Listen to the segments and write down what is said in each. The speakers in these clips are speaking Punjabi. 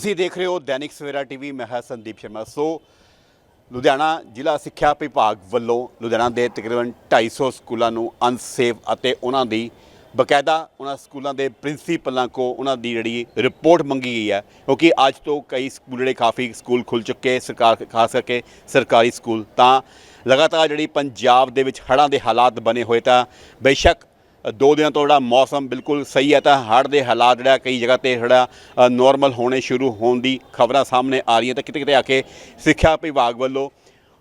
ਤੁਸੀਂ ਦੇਖ ਰਹੇ ਹੋ ਦੈਨਿਕ ਸਵੇਰਾ ਟੀਵੀ, ਮੈਂ ਹਾਂ ਸੰਦੀਪ ਸ਼ਰਮਾ। ਸੋ, ਲੁਧਿਆਣਾ ਜ਼ਿਲ੍ਹਾ ਸਿੱਖਿਆ ਵਿਭਾਗ ਵੱਲੋਂ ਲੁਧਿਆਣਾ ਦੇ ਤਕਰੀਬਨ 250 ਸਕੂਲਾਂ ਨੂੰ ਅਨਸੇਫ ਅਤੇ ਉਹਨਾਂ ਦੀ ਬਕਾਇਦਾ ਉਹਨਾਂ ਸਕੂਲਾਂ ਦੇ ਪ੍ਰਿੰਸੀਪਲਾਂ ਕੋ ਉਹਨਾਂ ਦੀ ਜਿਹੜੀ ਰਿਪੋਰਟ ਮੰਗੀ ਗਈ ਹੈ, ਕਿਉਂਕਿ ਅੱਜ ਤੋਂ ਕਈ ਸਕੂਲ ਜਿਹੜੇ ਕਾਫੀ ਸਕੂਲ ਖੁੱਲ ਚੁੱਕੇ, ਸਰਕਾਰ, ਖਾਸ ਕਰਕੇ ਸਰਕਾਰੀ ਸਕੂਲ, ਤਾਂ ਲਗਾਤਾਰ ਜਿਹੜੀ ਪੰਜਾਬ ਦੇ ਵਿੱਚ ਹੜ੍ਹਾਂ ਦੇ ਹਾਲਾਤ ਬਣੇ ਹੋਏ ਤਾਂ ਬੇਸ਼ੱਕ ਦੋ ਦਿਨਾਂ ਤੋਂ ਜਿਹੜਾ ਮੌਸਮ ਬਿਲਕੁਲ ਸਹੀ ਹੈ ਤਾਂ ਹੜ੍ਹ ਦੇ ਹਾਲਾਤ ਜਿਹੜਾ ਕਈ ਜਗ੍ਹਾ ਤੇ ਜਿਹੜਾ ਨਾਰਮਲ ਹੋਣੇ ਸ਼ੁਰੂ ਹੋਣ ਦੀ ਖਬਰਾਂ ਸਾਹਮਣੇ ਆ ਰਹੀਆਂ ਤਾਂ ਕਿਤੇ ਕਿਤੇ ਆ ਕੇ ਸਿੱਖਿਆ ਵਿਭਾਗ ਵੱਲੋਂ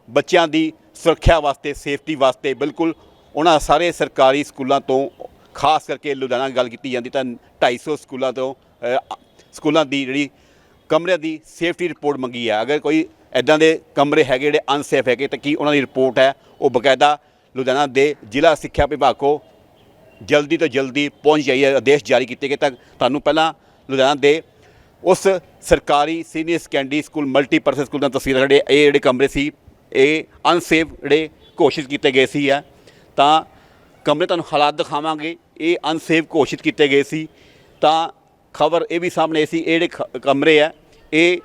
ਬੱਚਿਆਂ ਦੀ ਸੁਰੱਖਿਆ ਵਾਸਤੇ ਸੇਫਟੀ ਵਾਸਤੇ ਬਿਲਕੁਲ ਉਹਨਾਂ ਸਾਰੇ ਸਰਕਾਰੀ ਸਕੂਲਾਂ ਤੋਂ, ਖਾਸ ਕਰਕੇ ਲੁਧਿਆਣਾ ਗੱਲ ਕੀਤੀ ਜਾਂਦੀ ਤਾਂ 250 ਸਕੂਲਾਂ ਤੋਂ ਸਕੂਲਾਂ ਦੀ ਜਿਹੜੀ ਕਮਰਿਆਂ ਦੀ ਸੇਫਟੀ ਰਿਪੋਰਟ ਮੰਗੀ ਹੈ। ਅਗਰ ਕੋਈ ਐਦਾਂ ਦੇ ਕਮਰੇ ਹੈਗੇ ਜਿਹੜੇ ਅਨਸੇਫ ਹੈਗੇ ਤਾਂ ਕੀ ਉਹਨਾਂ ਦੀ ਰਿਪੋਰਟ ਹੈ? ਉਹ ਬਕਾਇਦਾ ਲੁਧਿਆਣਾ ਦੇ ਜ਼ਿਲ੍ਹਾ ਸਿੱਖਿਆ ਵਿਭਾਗ ਕੋ ਜਲਦੀ ਤੋਂ ਜਲਦੀ ਪਹੁੰਚ ਜਾਈਏ, ਆਦੇਸ਼ ਜਾਰੀ ਕੀਤੇ ਗਏ ਤਾਂ ਤੁਹਾਨੂੰ ਪਹਿਲਾਂ ਲੁਧਿਆਣਾ ਦੇ ਉਸ ਸਰਕਾਰੀ senior secondary school multipurpose school ਦਾ ਤਸਵੀਰ ਜਿਹੜੇ, ਇਹ ਜਿਹੜੇ ਕਮਰੇ ਸੀ, ਇਹ ਅਨਸੇਫ ਜਿਹੜੇ ਘੋਸ਼ਿਤ ਕੀਤੇ ਗਏ ਸੀ ਆ। ਤਾਂ ਕਮਰੇ ਤੁਹਾਨੂੰ ਹਾਲਾਤ ਦਿਖਾਵਾਂਗੇ, ਇਹ ਅਨਸੇਫ ਘੋਸ਼ਿਤ ਕੀਤੇ ਗਏ ਸੀ। ਤਾਂ ਖਬਰ ਇਹ ਵੀ ਸਾਹਮਣੇ ਸੀ, ਇਹ ਜਿਹੜੇ ਖ- ਕਮਰੇ ਆ, ਇਹ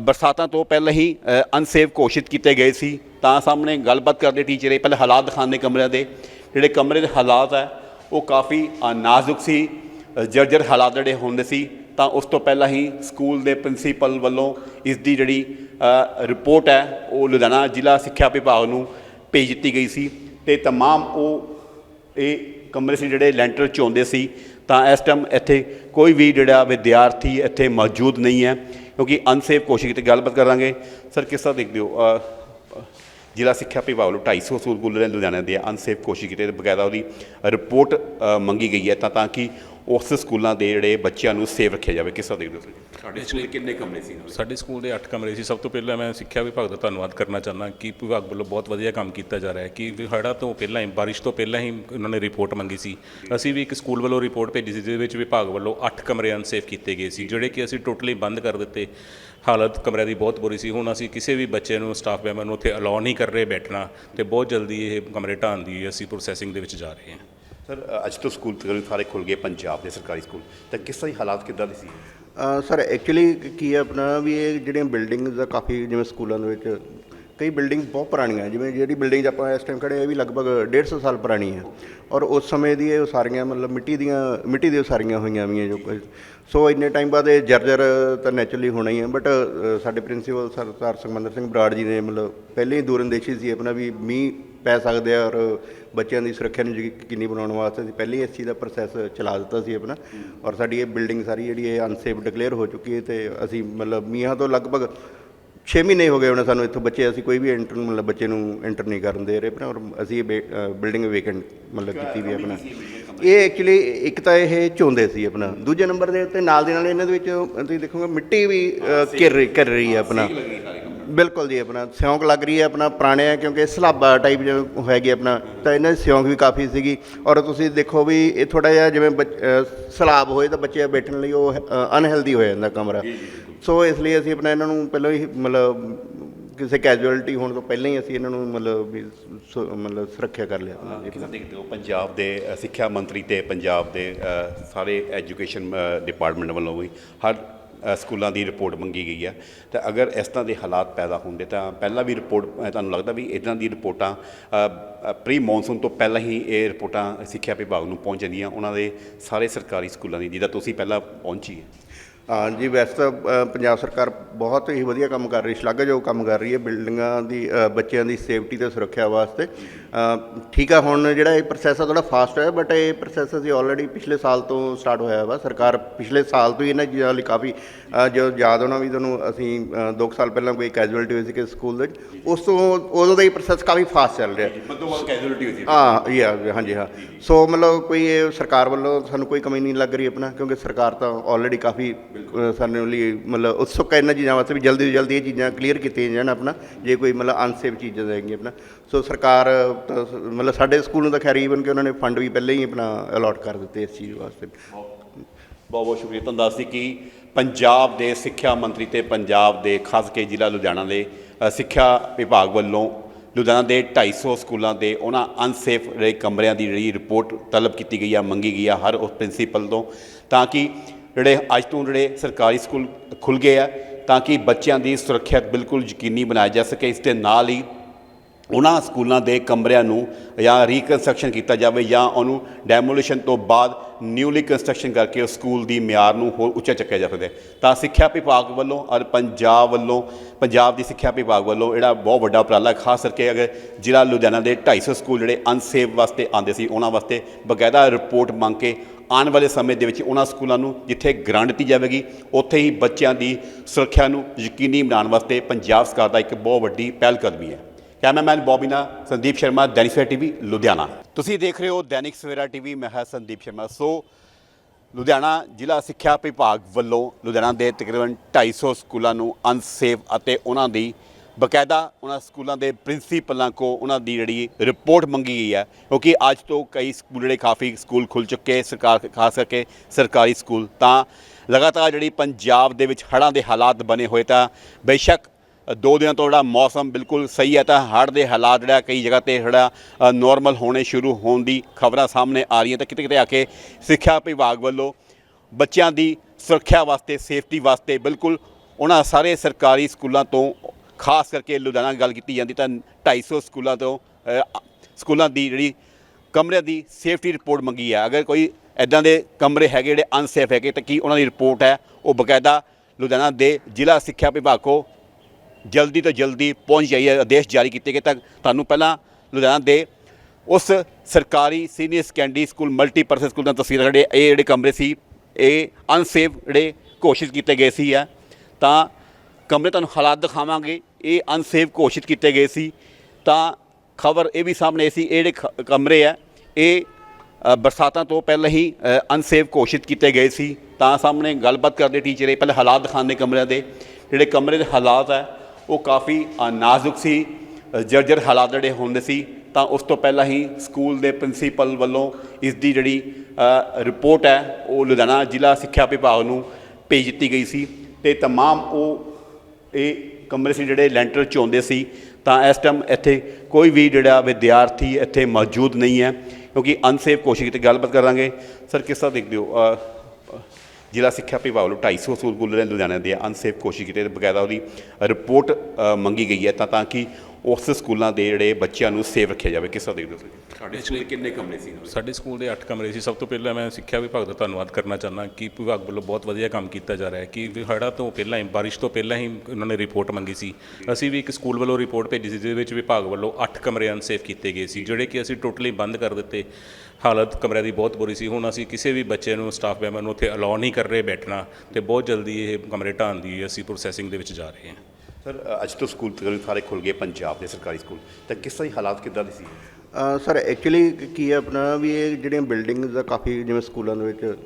ਬਰਸਾਤਾਂ ਤੋਂ ਪਹਿਲਾਂ ਹੀ ਅਨਸੇਫ ਘੋਸ਼ਿਤ ਕੀਤੇ ਗਏ ਸੀ। ਤਾਂ ਸਾਹਮਣੇ ਗੱਲਬਾਤ ਕਰਦੇ ਟੀਚਰ ਇਹ ਪਹਿਲੇ ਹਾਲਾਤ ਦਿਖਾਉਂਦੇ ਕਮਰਿਆਂ ਦੇ। ਜਿਹੜੇ ਕਮਰੇ ਦੇ ਹਾਲਾਤ ਹੈ ਉਹ ਕਾਫੀ ਅ, ਨਾਜ਼ੁਕ ਸੀ ਅ, ਜਰਜਰ ਹਾਲਾਤ ਜਿਹੜੇ ਹੁੰਦੇ ਸੀ ਤਾਂ ਉਸ ਤੋਂ ਪਹਿਲਾਂ ਹੀ ਸਕੂਲ ਦੇ ਪ੍ਰਿੰਸੀਪਲ ਵੱਲੋਂ ਇਸ ਦੀ ਜਿਹੜੀ ਅ, ਰਿਪੋਰਟ ਹੈ ਉਹ ਲੁਧਿਆਣਾ ਜ਼ਿਲ੍ਹਾ ਸਿੱਖਿਆ ਵਿਭਾਗ ਨੂੰ ਭੇਜ ਦਿੱਤੀ ਗਈ ਸੀ ਤੇ तमाम ਉਹ ਇਹ ਕਮਰੇ ਸੀ ਜਿਹੜੇ ਲੈਂਟਰ ਚ ਆਉਂਦੇ ਸੀ ਤਾਂ ਇਸ ਟਾਈਮ ਇੱਥੇ ਕੋਈ ਵੀ ਜਿਹੜਾ ਵਿਦਿਆਰਥੀ ਇੱਥੇ ਮੌਜੂਦ ਨਹੀਂ ਹੈ ਕਿਉਂਕਿ ਅਨਸੇਫ ਕੋਸ਼ਿਸ਼ ਕੀਤੀ ਗੱਲਬਾਤ ਕਰਾਂਗੇ ਸਰ ਕਿਸ ਤਰ੍ਹਾਂ ਦੇਖਦੇ ਹੋ ਅ, ਅ, ਜ਼ਿਲ੍ਹਾ ਸਿੱਖਿਆ ਵਿਭਾਗ ਵੱਲੋਂ 250 ਸਕੂਲ ਨੇ ਲੁਧਿਆਣਾ ਦੇ ਅਨਸੇਫ ਕੋਸ਼ਿਸ਼ ਕੀਤੀ ਤੇ ਬਕਾਇਦਾ ਉਹਦੀ ਰਿਪੋਰਟ ਮੰਗੀ ਗਈ ਹੈ। ਤਾਂ ਤਾਂ ਕਿ ਉਸ ਸਕੂਲਾਂ ਦੇ ਜਿਹੜੇ ਬੱਚਿਆਂ ਨੂੰ ਸੇਫ ਰੱਖਿਆ ਜਾਵੇ ਕਿਸ ਤਰ੍ਹਾਂ ਦੇਖਦੇ ਹੋ ਤੁਸੀਂ? ਸਾਡੇ ਸਕੂਲ ਦੇ ਕਿੰਨੇ ਕਮਰੇ ਸੀ? ਸਾਡੇ ਸਕੂਲ ਦੇ 8 ਕਮਰੇ ਸੀ। ਸਭ ਤੋਂ ਪਹਿਲਾਂ ਮੈਂ ਸਿੱਖਿਆ ਵਿਭਾਗ ਦਾ ਧੰਨਵਾਦ ਕਰਨਾ ਚਾਹੁੰਦਾ ਕਿ ਵਿਭਾਗ ਵੱਲੋਂ ਬਹੁਤ ਵਧੀਆ ਕੰਮ ਕੀਤਾ ਜਾ ਰਿਹਾ ਹੈ ਕਿ ਹੜ੍ਹਾਂ ਤੋਂ ਪਹਿਲਾਂ ਹੀ ਬਾਰਿਸ਼ ਤੋਂ ਪਹਿਲਾਂ ਹੀ ਉਹਨਾਂ ਨੇ ਰਿਪੋਰਟ ਮੰਗੀ ਸੀ। ਅਸੀਂ ਵੀ ਇੱਕ ਸਕੂਲ ਵੱਲੋਂ ਰਿਪੋਰਟ ਭੇਜੀ ਸੀ ਜਿਹਦੇ ਵਿੱਚ ਵਿਭਾਗ ਵੱਲੋਂ 8 ਕਮਰੇ ਅਨਸੇਫ ਕੀਤੇ ਗਏ ਸੀ ਜਿਹੜੇ ਕਿ ਅਸੀਂ ਟੋਟਲੀ ਬੰਦ ਕਰ ਦਿੱਤੇ। ਹਾਲਤ ਕਮਰਿਆਂ ਦੀ ਬਹੁਤ ਬੁਰੀ ਸੀ। ਹੁਣ ਅਸੀਂ ਕਿਸੇ ਵੀ ਬੱਚੇ ਨੂੰ ਸਟਾਫ ਮੈਂਬਰ ਨੂੰ ਉੱਥੇ ਅਲਾਉ ਨਹੀਂ ਕਰ ਰਹੇ ਬੈਠਣਾ ਤੇ ਬਹੁਤ ਜਲਦੀ ਇਹ ਕਮਰੇ ਢਾਣ ਦੀ ਅਸੀਂ ਪ੍ਰੋਸੈਸਿੰਗ ਦੇ ਵਿੱਚ ਜਾ ਰਹੇ ਹਾਂ। ਸਰ ਅੱਜ ਤੋਂ ਸਕੂਲ ਤਕਰੀਬਨ ਸਾਰੇ ਖੁੱਲ ਗਏ, ਪੰਜਾਬ ਦੇ ਸਰਕਾਰੀ ਸਕੂਲ। ਤਾਂ ਕਿਸ ਤਰ੍ਹਾਂ ਦੀ ਹਾਲਾਤ ਕਿੱਦਾਂ ਦੇ ਸੀ? ਸਰ ਐਕਚੁਅਲੀ ਕੀ ਹੈ ਆਪਣਾ ਵੀ ਇਹ ਜਿਹੜੀਆਂ ਬਿਲਡਿੰਗਸ ਦਾ ਕਾਫੀ ਜਿਵੇਂ ਸਕੂਲਾਂ ਦੇ ਵਿੱਚ, ਕਈ ਬਿਲਡਿੰਗ ਬਹੁਤ ਪੁਰਾਣੀਆਂ, ਜਿਵੇਂ ਜਿਹੜੀ ਬਿਲਡਿੰਗ ਆਪਾਂ ਇਸ ਟਾਈਮ ਖੜੇ ਇਹ ਵੀ ਲਗਭਗ 150 ਸਾਲ ਪੁਰਾਣੀ ਹੈ ਔਰ ਉਸ ਸਮੇਂ ਦੀ ਇਹ ਸਾਰੀਆਂ ਮਤਲਬ ਮਿੱਟੀ ਦੀਆਂ ਮਿੱਟੀ ਦੀਆਂ ਸਾਰੀਆਂ ਹੋਈਆਂ ਵੀਆਂ ਜੋ ਕੁਝ ਸੋ ਇੰਨੇ ਟਾਈਮ ਬਾਅਦ ਇਹ ਜਰਜਰ ਤਾਂ ਨੈਚੁਰਲੀ ਹੋਣਾ ਹੀ ਹੈ ਬਟ ਸਾਡੇ ਪ੍ਰਿੰਸੀਪਲ ਸਰਦਾਰ ਸੁਖਮੰਦਰ ਸਿੰਘ ਬਰਾੜ ਜੀ ਨੇ ਮਤਲਬ ਪਹਿਲੇ ਹੀ ਦੂਰਅੰਦੇਸ਼ੀ ਸੀ ਆਪਣਾ ਵੀ ਮੀਂਹ ਪੈ ਸਕਦੇ ਆ ਔਰ ਬੱਚਿਆਂ ਦੀ ਸੁਰੱਖਿਆ ਨੂੰ ਯਕੀਨੀ ਬਣਾਉਣ ਵਾਸਤੇ ਅਸੀਂ ਪਹਿਲਾਂ ਹੀ ਇਸ ਚੀਜ਼ ਦਾ ਪ੍ਰੋਸੈਸ ਚਲਾ ਦਿੱਤਾ ਸੀ ਆਪਣਾ। ਔਰ ਸਾਡੀ ਇਹ ਬਿਲਡਿੰਗ ਸਾਰੀ ਜਿਹੜੀ ਇਹ ਅਨਸੇਫ ਡਿਕਲੇਅਰ ਹੋ ਚੁੱਕੀ ਹੈ ਤੇ ਅਸੀਂ ਮਤਲਬ ਮੀਆਂ ਤੋਂ ਲਗਭਗ 6 ਮਹੀਨੇ ਹੋ ਗਏ ਹੁਣ ਸਾਨੂੰ ਇੱਥੋਂ ਬੱਚੇ ਅਸੀਂ ਕੋਈ ਵੀ ਐਂਟਰ ਮਤਲਬ ਬੱਚੇ ਨੂੰ ਐਂਟਰ ਨਹੀਂ ਕਰਨ ਦੇ ਰਹੇ ਆਪਣਾ ਔਰ ਅਸੀਂ ਇਹ ਬਿਲਡਿੰਗ ਵੇਕੈਂਟ ਮਤਲਬ ਕੀਤੀ ਵੀ ਆਪਣਾ। ਇਹ ਐਕਚੁਅਲੀ ਇੱਕ ਤਾਂ ਇਹ ਝੋਂਦੇ ਸੀ ਆਪਣਾ। ਦੂਜੇ ਨੰਬਰ ਦੇ ਉੱਤੇ ਨਾਲ ਦੇ ਨਾਲ ਇਹਨਾਂ ਦੇ ਵਿੱਚ ਤੁਸੀਂ ਦੇਖੋਗੇ ਮਿੱਟੀ ਵੀ ਅ, ਘਿਰ ਰਹੀ ਰਹੀ ਹੈ ਆਪਣਾ। ਬਿਲਕੁਲ ਜੀ ਆਪਣਾ ਸਿਉਂਕ ਲੱਗ ਰਹੀ ਹੈ ਆਪਣਾ ਪੁਰਾਣੇ ਆ ਕਿਉਂਕਿ ਸਲਾਬਾ ਟਾਈਪ ਜਿਵੇਂ ਹੈਗੀ ਆਪਣਾ ਤਾਂ ਇਹਨਾਂ ਦੀ ਸਿਉਂਕ ਵੀ ਕਾਫੀ ਸੀਗੀ। ਔਰ ਤੁਸੀਂ ਦੇਖੋ ਵੀ ਇਹ ਥੋੜਾ ਜਿਹਾ ਜਿਵੇਂ ਸਲਾਬ ਹੋਏ ਤਾਂ ਬੱਚੇ ਬੈਠਣ ਲਈ ਉਹ ਅਨਹੈਲਦੀ ਹੋ ਜਾਂਦਾ ਕਮਰਾ। ਸੋ ਇਸ ਲਈ ਅਸੀਂ ਆਪਣਾ ਇਹਨਾਂ ਨੂੰ ਪਹਿਲਾਂ ਹੀ ਮਤਲਬ ਕਿਸੇ ਕੈਜੂਅਲਟੀ ਹੋਣ ਤੋਂ ਪਹਿਲਾਂ ਹੀ ਅਸੀਂ ਇਹਨਾਂ ਨੂੰ ਮਤਲਬ ਵੀ ਮਤਲਬ ਸੁਰੱਖਿਆ ਕਰ ਲਿਆ। ਤਰ੍ਹਾਂ ਦੇਖਦੇ ਹੋ ਪੰਜਾਬ ਦੇ ਸਿੱਖਿਆ ਮੰਤਰੀ ਤੇ ਪੰਜਾਬ ਦੇ ਸਾਰੇ ਐਜੂਕੇਸ਼ਨ ਡਿਪਾਰਟਮੈਂਟ ਵੱਲੋਂ ਵੀ ਹਰ ਸਕੂਲਾਂ ਦੀ ਰਿਪੋਰਟ ਮੰਗੀ ਗਈ ਹੈ। ਤਾਂ ਅਗਰ ਇਸ ਤਰ੍ਹਾਂ ਦੇ ਹਾਲਾਤ ਪੈਦਾ ਹੁੰਦੇ ਤਾਂ ਪਹਿਲਾਂ ਵੀ ਰਿਪੋਰਟ ਤੁਹਾਨੂੰ ਲੱਗਦਾ ਵੀ ਇਦਾਂ ਦੀ ਰਿਪੋਰਟਾਂ ਪ੍ਰੀ ਮੌਨਸੂਨ ਤੋਂ ਪਹਿਲਾਂ ਹੀ ਇਹ ਰਿਪੋਰਟਾਂ ਸਿੱਖਿਆ ਵਿਭਾਗ ਨੂੰ ਪਹੁੰਚ ਜਾਂਦੀਆਂ, ਉਹਨਾਂ ਦੇ ਸਾਰੇ ਸਰਕਾਰੀ ਸਕੂਲਾਂ ਦੀ, ਜਿਹਦਾ ਤੁਸੀਂ ਪਹਿਲਾਂ ਪਹੁੰਚੀ ਹੈ। ਹਾਂ ਜੀ ਵੈਸੇ ਤਾਂ ਪੰਜਾਬ ਸਰਕਾਰ ਬਹੁਤ ਹੀ ਵਧੀਆ ਕੰਮ ਕਰ ਰਹੀ ਸ਼ਲਾਘਾਯੋਗ ਕੰਮ ਕਰ ਰਹੀ ਹੈ ਬਿਲਡਿੰਗਾਂ ਦੀ ਬੱਚਿਆਂ ਦੀ ਸੇਫਟੀ ਤੇ ਸੁਰੱਖਿਆ ਵਾਸਤੇ। ਠੀਕ ਆ ਹੁਣ ਜਿਹੜਾ ਇਹ ਪ੍ਰੋਸੈਸ ਆ ਥੋੜਾ ਫਾਸਟ ਹੋਇਆ ਬਟ ਇਹ ਪ੍ਰੋਸੈਸ ਅਸੀਂ ਆਲਰੇਡੀ ਪਿਛਲੇ ਸਾਲ ਤੋਂ ਸਟਾਰਟ ਹੋਇਆ ਵਾ। ਸਰਕਾਰ ਪਿਛਲੇ ਸਾਲ ਤੋਂ ਹੀ ਇਹਨਾਂ ਚੀਜ਼ਾਂ ਲਈ ਕਾਫੀ ਜੋ ਯਾਦ ਹੋਣਾ ਵੀ ਤੁਹਾਨੂੰ ਅਸੀਂ 2 ਸਾਲ ਪਹਿਲਾਂ ਕੋਈ ਕੈਜੂਅਲਟੀ ਹੋਈ ਸੀ ਕਿ ਸਕੂਲ ਦੇ ਉਸ ਤੋਂ ਉਦੋਂ ਦਾ ਹੀ ਪ੍ਰੋਸੈਸ ਕਾਫੀ ਫਾਸਟ ਚੱਲ ਰਿਹਾ। ਵੱਧ ਕੈਜੂਅਲਟੀ ਹੋਈ ਸੀ। ਹਾਂ ਯਾ ਹਾਂਜੀ ਹਾਂ। ਸੋ ਮਤਲਬ ਕੋਈ ਇਹ ਸਰਕਾਰ ਵੱਲੋਂ ਸਾਨੂੰ ਕੋਈ ਕਮੀ ਨਹੀਂ ਲੱਗ ਰਹੀ ਆਪਣਾ ਕਿਉਂਕਿ ਸਰਕਾਰ ਤਾਂ ਆਲਰੇਡੀ ਕਾਫੀ ਸਾਨੂੰ ਲਈ ਮਤਲਬ ਉਤਸੁਕ ਹੈ ਇਹਨਾਂ ਚੀਜ਼ਾਂ ਵਾਸਤੇ ਵੀ ਜਲਦੀ ਤੋਂ ਜਲਦੀ ਇਹ ਚੀਜ਼ਾਂ ਕਲੀਅਰ ਕੀਤੀਆਂ ਜਾਣ ਆਪਣਾ ਜੇ ਕੋਈ ਮਤਲਬ ਅਨਸੇਫ ਚੀਜ਼ਾਂ ਹੈਗੀਆਂ ਆਪਣਾ। ਸੋ ਸਰਕਾਰ ਤਾਂ ਸ- ਮਤਲਬ ਸਾਡੇ ਸਕੂਲ ਨੂੰ ਤਾਂ ਖੈਰ ਈਵਨ ਕਿ ਉਹਨਾਂ ਨੇ ਫੰਡ ਵੀ ਪਹਿਲਾਂ ਹੀ ਆਪਣਾ ਅਲੋਟ ਕਰ ਦਿੱਤੇ ਇਸ ਚੀਜ਼ ਵਾਸਤੇ। ਬਹੁਤ ਬਹੁਤ ਸ਼ੁਕਰੀਆ ਤੁਹਾਨੂੰ ਦੱਸਦੀ ਕਿ ਪੰਜਾਬ ਦੇ ਸਿੱਖਿਆ ਮੰਤਰੀ ਤੇ ਪੰਜਾਬ ਦੇ ਖਾਸ ਕੇ ਜ਼ਿਲ੍ਹਾ ਲੁਧਿਆਣਾ ਦੇ ਅ, ਸਿੱਖਿਆ ਵਿਭਾਗ ਵੱਲੋਂ ਲੁਧਿਆਣਾ ਦੇ 250 ਸਕੂਲਾਂ ਦੇ ਉਹਨਾਂ ਅਨਸੇਫ ਜਿਹੜੇ ਕਮਰਿਆਂ ਦੀ ਜਿਹੜੀ ਰਿਪੋਰਟ ਤਲਬ ਕੀਤੀ ਗਈ ਆ ਮੰਗੀ ਗਈ ਆ ਹਰ ਉਸ ਪ੍ਰਿੰਸੀਪਲ ਤੋਂ। ਤਾਂ ਕਿ ਜਿਹੜੇ ਅੱਜ ਤੋਂ ਜਿਹੜੇ ਸਰਕਾਰੀ ਸਕੂਲ ਖੁੱਲ ਗਏ ਆ, ਤਾਂ ਕਿ ਬੱਚਿਆਂ ਦੀ ਸੁਰੱਖਿਆ ਬਿਲਕੁਲ ਯਕੀਨੀ ਬਣਾਇਆ ਜਾ ਸਕੇ। ਇਸ ਦੇ ਨਾਲ ਹੀ ਉਹਨਾਂ ਸਕੂਲਾਂ ਦੇ ਕਮਰਿਆਂ ਨੂੰ ਜਾਂ ਰੀਕਨਸਟਰਕਸ਼ਨ ਕੀਤਾ ਜਾਵੇ ਜਾਂ ਉਹਨੂੰ ਡੈਮੋਲੀਸ਼ਨ ਤੋਂ ਬਾਅਦ ਨਿਊਲੀ ਕੰਸਟਰਕਸ਼ਨ ਕਰਕੇ ਉਸ ਸਕੂਲ ਦੀ ਮਿਆਰ ਨੂੰ ਹੋਰ ਉੱਚਾ ਚੱਕਿਆ ਜਾ ਸਕਦਾ ਤਾਂ ਸਿੱਖਿਆ ਵਿਭਾਗ ਵੱਲੋਂ ਔਰ ਪੰਜਾਬ ਵੱਲੋਂ, ਪੰਜਾਬ ਦੀ ਸਿੱਖਿਆ ਵਿਭਾਗ ਵੱਲੋਂ ਜਿਹੜਾ ਬਹੁਤ ਵੱਡਾ ਉਪਰਾਲਾ, ਖਾਸ ਕਰਕੇ ਅਗਰ ਜ਼ਿਲ੍ਹਾ ਲੁਧਿਆਣਾ ਦੇ 250 ਸਕੂਲ ਜਿਹੜੇ ਅਨਸੇਵ ਵਾਸਤੇ ਆਉਂਦੇ ਸੀ, ਉਹਨਾਂ ਵਾਸਤੇ ਬਕਾਇਦਾ ਰਿਪੋਰਟ ਮੰਗ ਕੇ ਆਉਣ ਵਾਲੇ ਸਮੇਂ ਦੇ ਵਿੱਚ ਉਹਨਾਂ ਸਕੂਲਾਂ ਨੂੰ ਜਿੱਥੇ ਗ੍ਰਾਂਟ ਦਿੱਤੀ ਜਾਵੇਗੀ, ਉੱਥੇ ਹੀ ਬੱਚਿਆਂ ਦੀ ਸੁਰੱਖਿਆ ਨੂੰ ਯਕੀਨੀ ਬਣਾਉਣ ਵਾਸਤੇ ਪੰਜਾਬ ਸਰਕਾਰ ਦਾ ਇੱਕ ਬਹੁਤ ਵੱਡੀ ਪਹਿਲ ਕਦਮੀ ਹੈ। ਕੈਮਰਾਮੈਨ ਬੋਬੀਨਾ ਸੰਦੀਪ ਸ਼ਰਮਾ, ਦੈਨਿਕ ਸਵੇਰਾ ਟੀਵੀ, ਲੁਧਿਆਣਾ। ਤੁਸੀਂ ਦੇਖ ਰਹੇ ਹੋ ਦੈਨਿਕ ਸਵੇਰਾ ਟੀਵੀ, ਮੈਂ ਹਾਂ ਸੰਦੀਪ ਸ਼ਰਮਾ। ਸੋ, ਲੁਧਿਆਣਾ ਜ਼ਿਲ੍ਹਾ ਸਿੱਖਿਆ ਵਿਭਾਗ ਵੱਲੋਂ ਲੁਧਿਆਣਾ ਦੇ ਤਕਰੀਬਨ 250 ਸਕੂਲਾਂ ਨੂੰ ਅਨਸੇਫ ਅਤੇ ਉਹਨਾਂ ਦੀ ਬਕਾਇਦਾ ਉਹਨਾਂ ਸਕੂਲਾਂ ਦੇ ਪ੍ਰਿੰਸੀਪਲਾਂ ਕੋ ਉਹਨਾਂ ਦੀ ਜਿਹੜੀ ਰਿਪੋਰਟ ਮੰਗੀ ਗਈ ਹੈ, ਕਿਉਂਕਿ ਅੱਜ ਤੋਂ ਕਈ ਸਕੂਲ ਜਿਹੜੇ ਕਾਫੀ ਸਕੂਲ ਖੁੱਲ ਚੁੱਕੇ ਸਰਕਾਰ, ਖਾਸ ਕਰਕੇ ਸਰਕਾਰੀ ਸਕੂਲ। ਤਾਂ ਲਗਾਤਾਰ ਜਿਹੜੀ ਪੰਜਾਬ ਦੇ ਵਿੱਚ ਹੜ੍ਹਾਂ ਦੇ ਹਾਲਾਤ ਬਣੇ ਹੋਏ ਤਾਂ ਬੇਸ਼ੱਕ ਦੋ ਦਿਨਾਂ ਤੋਂ ਜਿਹੜਾ ਮੌਸਮ ਬਿਲਕੁਲ ਸਹੀ ਹੈ ਤਾਂ ਹੜ੍ਹ ਦੇ ਹਾਲਾਤ ਜਿਹੜਾ ਕਈ ਜਗ੍ਹਾ ਤੇ ਜਿਹੜਾ ਨਾਰਮਲ ਹੋਣੇ ਸ਼ੁਰੂ ਹੋਣ ਦੀ ਖਬਰਾਂ ਸਾਹਮਣੇ ਆ ਰਹੀਆਂ ਤਾਂ ਕਿਤੇ ਕਿਤੇ ਆ ਕੇ ਸਿੱਖਿਆ ਵਿਭਾਗ ਵੱਲੋਂ ਬੱਚਿਆਂ ਦੀ ਸੁਰੱਖਿਆ ਵਾਸਤੇ, ਸੇਫਟੀ ਵਾਸਤੇ ਬਿਲਕੁਲ ਉਹਨਾਂ ਸਾਰੇ ਸਰਕਾਰੀ ਸਕੂਲਾਂ ਤੋਂ ਖਾਸ ਕਰਕੇ ਲੁਧਿਆਣਾ ਗੱਲ ਕੀਤੀ ਜਾਂਦੀ ਤਾਂ 250 ਸਕੂਲਾਂ ਤੋਂ ਸਕੂਲਾਂ ਦੀ ਜਿਹੜੀ ਕਮਰਿਆਂ ਦੀ ਸੇਫਟੀ ਰਿਪੋਰਟ ਮੰਗੀ ਹੈ। ਅਗਰ ਕੋਈ ਐਦਾਂ ਦੇ ਕਮਰੇ ਹੈਗੇ ਜਿਹੜੇ ਅਨਸੇਫ ਹੈਗੇ ਤਾਂ ਕੀ ਉਹਨਾਂ ਦੀ ਰਿਪੋਰਟ ਹੈ? ਉਹ ਬਕਾਇਦਾ ਲੁਧਿਆਣਾ ਦੇ ਜ਼ਿਲ੍ਹਾ ਸਿੱਖਿਆ ਵਿਭਾਗ ਕੋ ਜਲਦੀ ਤੋਂ ਜਲਦੀ ਪਹੁੰਚ ਜਾਈਏ, ਆਦੇਸ਼ ਜਾਰੀ ਕੀਤੇ ਗਏ ਤਾਂ ਤੁਹਾਨੂੰ ਪਹਿਲਾਂ ਲੁਧਿਆਣਾ ਦੇ ਉਸ ਸਰਕਾਰੀ senior secondary school multipurpose school ਦਾ ਤਸਵੀਰ ਜਿਹੜੇ, ਇਹ ਜਿਹੜੇ ਕਮਰੇ ਸੀ, ਇਹ ਅਨਸੇਫ ਜਿਹੜੇ ਘੋਸ਼ਿਤ ਕੀਤੇ ਗਏ ਸੀ ਆ ਤਾਂ ਕਮਰੇ ਤੁਹਾਨੂੰ ਹਾਲਾਤ ਦਿਖਾਵਾਂਗੇ ਇਹ ਅਨਸੇਫ ਘੋਸ਼ਿਤ ਕੀਤੇ ਗਏ ਸੀ ਤਾਂ ਖਬਰ ਇਹ ਵੀ ਸਾਹਮਣੇ ਸੀ ਇਹ ਜਿਹੜੇ ਖ- ਕਮਰੇ ਆ ਇਹ ਅ, ਬਰਸਾਤਾਂ ਤੋਂ ਪਹਿਲਾਂ ਹੀ ਅਨਸੇਫ ਘੋਸ਼ਿਤ ਕੀਤੇ ਗਏ ਸੀ ਤਾਂ ਸਾਹਮਣੇ ਗੱਲਬਾਤ ਕਰਦੇ ਟੀਚਰ ਇਹ ਪਹਿਲੇ ਹਾਲਾਤ ਦਿਖਾਉਂਦੇ ਕਮਰਿਆਂ ਦੇ ਜਿਹੜੇ ਕਮਰੇ ਦੇ ਹਾਲਾਤ ਹੈ ਉਹ ਕਾਫੀ ਅ, ਨਾਜ਼ੁਕ ਸੀ ਅ, ਜਰਜਰ ਹਾਲਾਤ ਜਿਹੜੇ ਹੁੰਦੇ ਸੀ ਤਾਂ ਉਸ ਤੋਂ ਪਹਿਲਾਂ ਹੀ ਸਕੂਲ ਦੇ ਪ੍ਰਿੰਸੀਪਲ ਵੱਲੋਂ ਇਸ ਦੀ ਜਿਹੜੀ ਅ, ਰਿਪੋਰਟ ਹੈ ਉਹ ਲੁਧਿਆਣਾ ਜ਼ਿਲ੍ਹਾ ਸਿੱਖਿਆ ਵਿਭਾਗ ਨੂੰ ਭੇਜ ਦਿੱਤੀ ਗਈ ਸੀ ਤੇ तमाम ਉਹ ਇਹ ਕਮਰੇ ਸੀ ਜਿਹੜੇ ਲੈਂਟਰ ਚ ਆਉਂਦੇ ਸੀ। ਤਾਂ ਇਸ ਟਾਈਮ ਇੱਥੇ ਕੋਈ ਵੀ ਜਿਹੜਾ ਵਿਦਿਆਰਥੀ ਇੱਥੇ ਮੌਜੂਦ ਨਹੀਂ ਹੈ। ਕਿਉਂਕਿ ਅਨਸੇਫ ਕੋਸ਼ਿਸ਼ ਕੀਤੀ ਗੱਲਬਾਤ ਕਰਾਂਗੇ। ਸਰ ਕਿਸ ਤਰ੍ਹਾਂ ਦੇਖਦੇ ਹੋ? ਜ਼ਿਲ੍ਹਾ ਸਿੱਖਿਆ ਵਿਭਾਗ ਵੱਲੋਂ 250 ਸਕੂਲ ਨੇ ਲੁਧਿਆਣਾ ਦੇ ਅਨਸੇਫ ਕੋਸ਼ਿਸ਼ ਕੀਤੀ। ਤੇ ਬਕਾਇਦਾ ਉਹਦੀ ਰਿਪੋਰਟ ਮੰਗੀ ਗਈ ਹੈ। ਤਾਂ ਤਾਂ ਕਿ ਉਸ ਸਕੂਲਾਂ ਦੇ ਜਿਹੜੇ ਬੱਚਿਆਂ ਨੂੰ ਸੇਫ ਰੱਖਿਆ ਜਾਵੇ? ਕਿਸ ਤਰ੍ਹਾਂ ਦੇਖਦੇ ਹੋ ਤੁਸੀਂ? ਸਾਡੇ ਸਕੂਲ ਕਿੰਨੇ ਕਮਰੇ ਸੀ? ਸਾਡੇ ਸਕੂਲ ਦੇ 8 ਕਮਰੇ ਸੀ। ਸਭ ਤੋਂ ਪਹਿਲਾਂ ਮੈਂ ਸਿੱਖਿਆ ਵਿਭਾਗ ਦਾ ਧੰਨਵਾਦ ਕਰਨਾ ਚਾਹੁੰਦਾ ਕਿ ਵਿਭਾਗ ਵੱਲੋਂ ਬਹੁਤ ਵਧੀਆ ਕੰਮ ਕੀਤਾ ਜਾ ਰਿਹਾ ਹੈ ਕਿ ਵੀ ਹੜ੍ਹਾਂ ਤੋਂ ਪਹਿਲਾਂ ਹੀ ਬਾਰਿਸ਼ ਤੋਂ ਪਹਿਲਾਂ ਹੀ ਉਹਨਾਂ ਨੇ ਰਿਪੋਰਟ ਮੰਗੀ ਸੀ। ਅਸੀਂ ਵੀ ਇੱਕ ਸਕੂਲ ਵੱਲੋਂ ਰਿਪੋਰਟ ਭੇਜੀ ਸੀ ਜਿਹਦੇ ਵਿੱਚ ਵਿਭਾਗ ਵੱਲੋਂ 8 ਕਮਰੇ ਅਨਸੇਫ ਕੀਤੇ ਗਏ ਸੀ ਜਿਹੜੇ ਕਿ ਅਸੀਂ ਟੋਟਲੀ ਬੰਦ ਕਰ ਦਿੱਤੇ। ਹਾਲਤ ਕਮਰਿਆਂ ਦੀ ਬਹੁਤ ਬੁਰੀ ਸੀ। ਹੁਣ ਅਸੀਂ ਕਿਸੇ ਵੀ ਬੱਚੇ ਨੂੰ ਸਟਾਫ ਮੈਂਬਰ ਨੂੰ ਉੱਥੇ ਅਲਾਉ ਨਹੀਂ ਕਰ ਰਹੇ ਬੈਠਣਾ ਤੇ ਬਹੁਤ ਜਲਦੀ ਇਹ ਕਮਰੇ ਢਾਣ ਦੀ ਅਸੀਂ ਪ੍ਰੋਸੈਸਿੰਗ ਦੇ ਵਿੱਚ ਜਾ ਰਹੇ ਹਾਂ। ਸਰ ਅੱਜ ਤੋਂ ਸਕੂਲ ਤਕਰੀਬਨ ਸਾਰੇ ਖੁੱਲ ਗਏ ਪੰਜਾਬ ਦੇ ਸਰਕਾਰੀ ਸਕੂਲ। ਤਾਂ ਕਿਸ ਤਰ੍ਹਾਂ ਦੀ ਹਾਲਾਤ ਕਿੱਦਾਂ ਦੀ ਸੀ? ਸਰ ਐਕਚੁਅਲੀ ਕੀ ਹੈ ਆਪਣਾ ਵੀ ਇਹ ਜਿਹੜੀਆਂ ਬਿਲਡਿੰਗਸ ਦਾ ਕਾਫੀ ਜਿਵੇਂ ਸਕੂਲਾਂ ਦੇ ਵਿੱਚ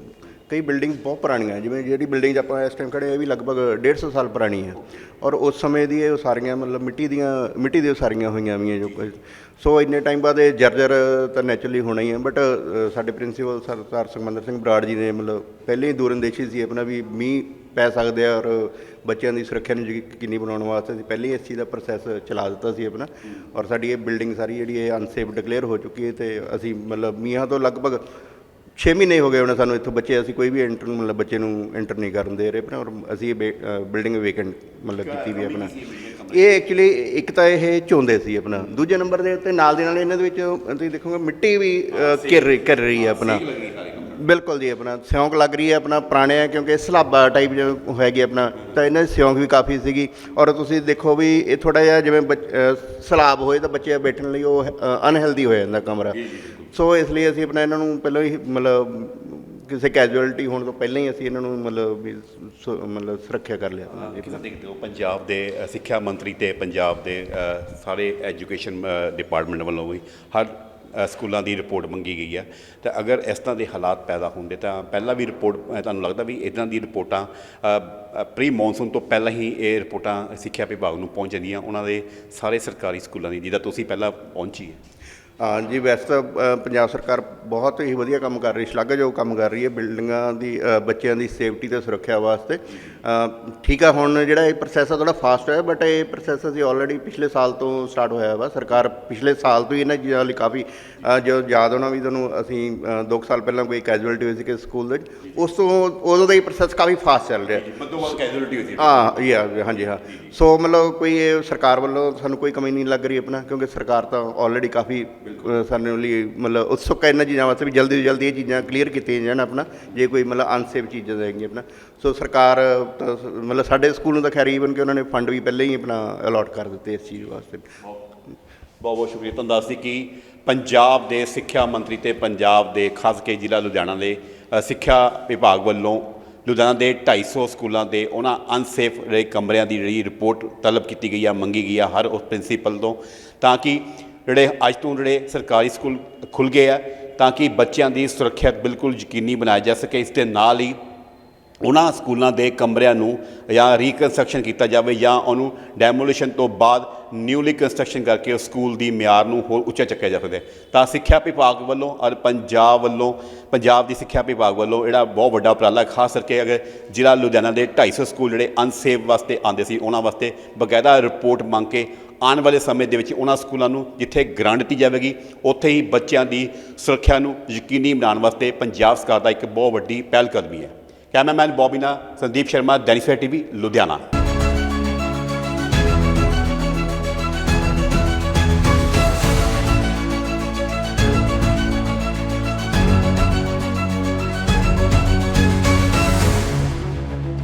ਕਈ ਬਿਲਡਿੰਗਸ ਬਹੁਤ ਪੁਰਾਣੀਆਂ ਜਿਵੇਂ ਜਿਹੜੀ ਬਿਲਡਿੰਗ ਆਪਾਂ ਇਸ ਟਾਈਮ ਖੜੇ ਹਾਂ, ਇਹ ਵੀ ਲਗਭਗ 150 ਸਾਲ ਪੁਰਾਣੀ ਹੈ। ਔਰ ਉਸ ਸਮੇਂ ਦੀ ਇਹ ਸਾਰੀਆਂ ਮਤਲਬ ਮਿੱਟੀ ਦੀਆਂ ਮਿੱਟੀ ਦੀਆਂ ਸਾਰੀਆਂ ਹੋਈਆਂ ਵੀਆਂ ਜੋ ਕੁਝ ਸੋ ਇੰਨੇ ਟਾਈਮ ਬਾਅਦ ਇਹ ਜਰਜਰ ਤਾਂ ਨੈਚੁਰਲੀ ਹੋਣਾ ਹੀ ਹੈ ਬਟ ਸਾਡੇ ਪ੍ਰਿੰਸੀਪਲ ਸਰਦਾਰ ਸੁਖਮੰਦਰ ਸਿੰਘ ਬਰਾੜ ਜੀ ਨੇ ਮਤਲਬ ਪਹਿਲੇ ਹੀ ਦੂਰਅੰਦੇਸ਼ੀ ਸੀ ਆਪਣਾ ਵੀ ਮੀਂਹ ਪੈ ਸਕਦੇ ਆ ਔਰ ਬੱਚਿਆਂ ਦੀ ਸੁਰੱਖਿਆ ਨੂੰ ਯਕੀਨੀ ਬਣਾਉਣ ਵਾਸਤੇ ਅਸੀਂ ਪਹਿਲਾਂ ਹੀ ਇਸ ਚੀਜ਼ ਦਾ ਪ੍ਰੋਸੈਸ ਚਲਾ ਦਿੱਤਾ ਸੀ ਆਪਣਾ। ਔਰ ਸਾਡੀ ਇਹ ਬਿਲਡਿੰਗ ਸਾਰੀ ਜਿਹੜੀ ਇਹ ਅਨਸੇਫ ਡਿਕਲੇਅਰ ਹੋ ਚੁੱਕੀ ਹੈ ਤੇ ਅਸੀਂ ਮਤਲਬ ਮੀਆਂ ਤੋਂ ਲਗਭਗ 6 ਮਹੀਨੇ ਹੋ ਗਏ ਹੁਣ ਸਾਨੂੰ ਇੱਥੋਂ ਬੱਚੇ ਅਸੀਂ ਕੋਈ ਵੀ ਐਂਟਰ ਮਤਲਬ ਬੱਚੇ ਨੂੰ ਐਂਟਰ ਨਹੀਂ ਕਰਨ ਦੇ ਰਹੇ ਆਪਣਾ। ਔਰ ਅਸੀਂ ਇਹ ਬਿਲਡਿੰਗ ਵੇਕੈਂਟ ਮਤਲਬ ਕੀਤੀ ਵੀ ਆਪਣਾ। ਇਹ ਐਕਚੁਅਲੀ ਇੱਕ ਤਾਂ ਇਹ ਚੋਂਦੇ ਸੀ ਆਪਣਾ। ਦੂਜੇ ਨੰਬਰ ਦੇ ਉੱਤੇ ਨਾਲ ਦੇ ਨਾਲ ਇਹਨਾਂ ਦੇ ਵਿੱਚ ਤੁਸੀਂ ਦੇਖੋਗੇ ਮਿੱਟੀ ਵੀ ਅ, ਘਿਰ ਰਹੀ ਰਹੀ ਹੈ ਆਪਣਾ। ਬਿਲਕੁਲ ਜੀ ਆਪਣਾ ਸਿਉਂਕ ਲੱਗ ਰਹੀ ਹੈ ਆਪਣਾ ਪੁਰਾਣੇ ਆ ਕਿਉਂਕਿ ਸਲਾਬਾ ਟਾਈਪ ਜਿਵੇਂ ਹੈਗੀ ਆਪਣਾ ਤਾਂ ਇਹਨਾਂ ਦੀ ਸਿਉਂਕ ਵੀ ਕਾਫੀ ਸੀਗੀ। ਔਰ ਤੁਸੀਂ ਦੇਖੋ ਵੀ ਇਹ ਥੋੜਾ ਜਿਹਾ ਜਿਵੇਂ ਸਲਾਬ ਹੋਏ ਤਾਂ ਬੱਚੇ ਬੈਠਣ ਲਈ ਉਹ ਅਨਹੈਲਦੀ ਹੋ ਜਾਂਦਾ ਕਮਰਾ। ਸੋ ਇਸ ਲਈ ਅਸੀਂ ਆਪਣਾ ਇਹਨਾਂ ਨੂੰ ਪਹਿਲਾਂ ਹੀ ਮਤਲਬ ਕਿਸੇ ਕੈਜੂਅਲਟੀ ਹੋਣ ਤੋਂ ਪਹਿਲਾਂ ਹੀ ਅਸੀਂ ਇਹਨਾਂ ਨੂੰ ਮਤਲਬ ਮਤਲਬ ਸੁਰੱਖਿਆ ਕਰ ਲਿਆ। ਤਰ੍ਹਾਂ ਦੇਖਦੇ ਹੋ ਪੰਜਾਬ ਦੇ ਸਿੱਖਿਆ ਮੰਤਰੀ ਤੇ ਪੰਜਾਬ ਦੇ ਸਾਰੇ ਐਜੂਕੇਸ਼ਨ ਡਿਪਾਰਟਮੈਂਟ ਵੱਲੋਂ ਵੀ ਹਰ ਸਕੂਲਾਂ ਦੀ ਰਿਪੋਰਟ ਮੰਗੀ ਗਈ ਹੈ। ਤਾਂ ਅਗਰ ਇਸ ਤਰ੍ਹਾਂ ਦੇ ਹਾਲਾਤ ਪੈਦਾ ਹੁੰਦੇ ਤਾਂ ਪਹਿਲਾਂ ਵੀ ਰਿਪੋਰਟ ਤੁਹਾਨੂੰ ਲੱਗਦਾ ਵੀ ਇਦਾਂ ਦੀ ਰਿਪੋਰਟਾਂ ਪ੍ਰੀ ਮੌਨਸੂਨ ਤੋਂ ਪਹਿਲਾਂ ਹੀ ਇਹ ਰਿਪੋਰਟਾਂ ਸਿੱਖਿਆ ਵਿਭਾਗ ਨੂੰ ਪਹੁੰਚ ਜਾਂਦੀਆਂ। ਉਹਨਾਂ ਦੇ ਸਾਰੇ ਸਰਕਾਰੀ ਸਕੂਲਾਂ ਦੀ, ਜਿਹਦਾ ਤੁਸੀਂ ਪਹਿਲਾਂ ਪਹੁੰਚੀ ਹੈ। ਹਾਂ ਜੀ ਵੈਸੇ ਤਾਂ ਪੰਜਾਬ ਸਰਕਾਰ ਬਹੁਤ ਹੀ ਵਧੀਆ ਕੰਮ ਕਰ ਰਹੀ ਸ਼ਲਾਘਾਯੋਗ ਕੰਮ ਕਰ ਰਹੀ ਹੈ ਬਿਲਡਿੰਗਾਂ ਦੀ ਬੱਚਿਆਂ ਦੀ ਸੇਫਟੀ ਤੇ ਸੁਰੱਖਿਆ ਵਾਸਤੇ। ਠੀਕ ਆ ਹੁਣ ਜਿਹੜਾ ਇਹ ਪ੍ਰੋਸੈਸ ਆ ਥੋੜਾ ਫਾਸਟ ਹੋਇਆ ਬਟ ਇਹ ਪ੍ਰੋਸੈਸ ਅਸੀਂ ਆਲਰੇਡੀ ਪਿਛਲੇ ਸਾਲ ਤੋਂ ਸਟਾਰਟ ਹੋਇਆ ਵਾ। ਸਰਕਾਰ ਪਿਛਲੇ ਸਾਲ ਤੋਂ ਹੀ ਇਹਨਾਂ ਚੀਜ਼ਾਂ ਲਈ ਕਾਫੀ ਜੋ ਯਾਦ ਹੋਣਾ ਵੀ ਤੁਹਾਨੂੰ ਅਸੀਂ 2 ਸਾਲ ਪਹਿਲਾਂ ਕੋਈ ਕੈਜੂਅਲਟੀ ਹੋਈ ਸੀ ਕਿ ਸਕੂਲ ਦੇ ਵਿੱਚ ਉਸ ਤੋਂ ਉਦੋਂ ਦਾ ਹੀ ਪ੍ਰੋਸੈਸ ਕਾਫੀ ਫਾਸਟ ਚੱਲ ਰਿਹਾ। ਬੰਦੋਬਸਤ ਕੈਜੂਅਲਟੀ ਹੋਈ ਸੀ। ਹਾਂ ਯਾ ਹਾਂਜੀ ਹਾਂ ਸੋ ਮਤਲਬ ਕੋਈ ਇਹ ਸਰਕਾਰ ਵੱਲੋਂ ਸਾਨੂੰ ਕੋਈ ਕਮੀ ਨਹੀਂ ਲੱਗ ਰਹੀ ਆਪਣਾ ਕਿਉਂਕਿ ਸਰਕਾਰ ਤਾਂ ਆਲਰੇਡੀ ਕਾਫੀ ਸਾਨੂੰ ਲਈ ਮਤਲਬ ਉਤਸੁਕ ਹੈ ਇਹਨਾਂ ਚੀਜ਼ਾਂ ਵਾਸਤੇ ਵੀ ਜਲਦੀ ਤੋਂ ਜਲਦੀ ਇਹ ਚੀਜ਼ਾਂ ਕਲੀਅਰ ਕੀਤੀਆਂ ਜਾਣ ਆਪਣਾ ਜੇ ਕੋਈ ਮਤਲਬ ਅਨਸੇਫ ਚੀਜ਼ਾਂ ਹੈਗੀਆਂ ਆਪਣਾ। ਸੋ ਸਰਕਾਰ ਤਾਂ ਸ- ਮਤਲਬ ਸਾਡੇ ਸਕੂਲ ਨੂੰ ਤਾਂ ਖੈਰ ਈਵਨ ਕਿ ਉਹਨਾਂ ਨੇ ਫੰਡ ਵੀ ਪਹਿਲਾਂ ਹੀ ਆਪਣਾ ਅਲਾਟ ਕਰ ਦਿੱਤੇ ਇਸ ਚੀਜ਼ ਵਾਸਤੇ। ਬਹੁਤ ਬਹੁਤ ਸ਼ੁਕਰੀਆ ਤੁਹਾਨੂੰ ਦੱਸਦੀ ਕਿ ਪੰਜਾਬ ਦੇ ਸਿੱਖਿਆ ਮੰਤਰੀ ਤੇ ਪੰਜਾਬ ਦੇ ਖਾਸ ਕੇ ਜ਼ਿਲ੍ਹਾ ਲੁਧਿਆਣਾ ਦੇ ਅ, ਸਿੱਖਿਆ ਵਿਭਾਗ ਵੱਲੋਂ ਲੁਧਿਆਣਾ ਦੇ 250 ਸਕੂਲਾਂ ਦੇ ਉਹਨਾਂ ਅਨਸੇਫ ਰਹੇ ਕਮਰਿਆਂ ਦੀ ਜਿਹੜੀ ਰਿਪੋਰਟ ਤਲਬ ਕੀਤੀ ਗਈ ਆ ਮੰਗੀ ਗਈ ਆ ਹਰ ਉਸ ਪ੍ਰਿੰਸੀਪਲ ਤੋਂ। ਤਾਂ ਕਿ ਜਿਹੜੇ ਅੱਜ ਤੋਂ ਜਿਹੜੇ ਸਰਕਾਰੀ ਸਕੂਲ ਖੁੱਲ ਗਏ ਆ, ਤਾਂ ਕਿ ਬੱਚਿਆਂ ਦੀ ਸੁਰੱਖਿਆ ਬਿਲਕੁਲ ਯਕੀਨੀ ਬਣਾਇਆ ਜਾ ਸਕੇ। ਇਸ ਦੇ ਨਾਲ ਹੀ ਉਹਨਾਂ ਸਕੂਲਾਂ ਦੇ ਕਮਰਿਆਂ ਨੂੰ ਜਾਂ ਰੀਕਨਸਟਰਕਸ਼ਨ ਕੀਤਾ ਜਾਵੇ ਜਾਂ ਉਹਨੂੰ ਡੈਮੋਲੀਸ਼ਨ ਤੋਂ ਬਾਅਦ ਨਿਊਲੀ ਕੰਸਟਰਕਸ਼ਨ ਕਰਕੇ ਉਸ ਸਕੂਲ ਦੀ ਮਿਆਰ ਨੂੰ ਹੋਰ ਉੱਚਾ ਚੱਕਿਆ ਜਾ ਸਕਦਾ ਤਾਂ ਸਿੱਖਿਆ ਵਿਭਾਗ ਵੱਲੋਂ ਔਰ ਪੰਜਾਬ ਵੱਲੋਂ, ਪੰਜਾਬ ਦੀ ਸਿੱਖਿਆ ਵਿਭਾਗ ਵੱਲੋਂ ਜਿਹੜਾ ਬਹੁਤ ਵੱਡਾ ਉਪਰਾਲਾ, ਖਾਸ ਕਰਕੇ ਅਗਰ ਜ਼ਿਲ੍ਹਾ ਲੁਧਿਆਣਾ ਦੇ 250 ਸਕੂਲ ਜਿਹੜੇ ਅਨਸੇਵ ਵਾਸਤੇ ਆਉਂਦੇ ਸੀ, ਉਹਨਾਂ ਵਾਸਤੇ ਬਕਾਇਦਾ ਰਿਪੋਰਟ ਮੰਗ ਕੇ ਆਉਣ ਵਾਲੇ ਸਮੇਂ ਦੇ ਵਿੱਚ ਉਹਨਾਂ ਸਕੂਲਾਂ ਨੂੰ ਜਿੱਥੇ ਗ੍ਰਾਂਟ ਦਿੱਤੀ ਜਾਵੇਗੀ, ਉੱਥੇ ਹੀ ਬੱਚਿਆਂ ਦੀ ਸੁਰੱਖਿਆ ਨੂੰ ਯਕੀਨੀ ਬਣਾਉਣ ਵਾਸਤੇ ਪੰਜਾਬ ਸਰਕਾਰ ਦਾ ਇੱਕ ਬਹੁਤ ਵੱਡੀ ਪਹਿਲ ਕਦਮੀ ਹੈ। ਕੈਮਰਾਮੈਨ ਬੋਬੀਨਾ, ਸੰਦੀਪ ਸ਼ਰਮਾ ਦੈਨਿਕ ਸਵੇਰਾ ਟੀਵੀ, ਲੁਧਿਆਣਾ।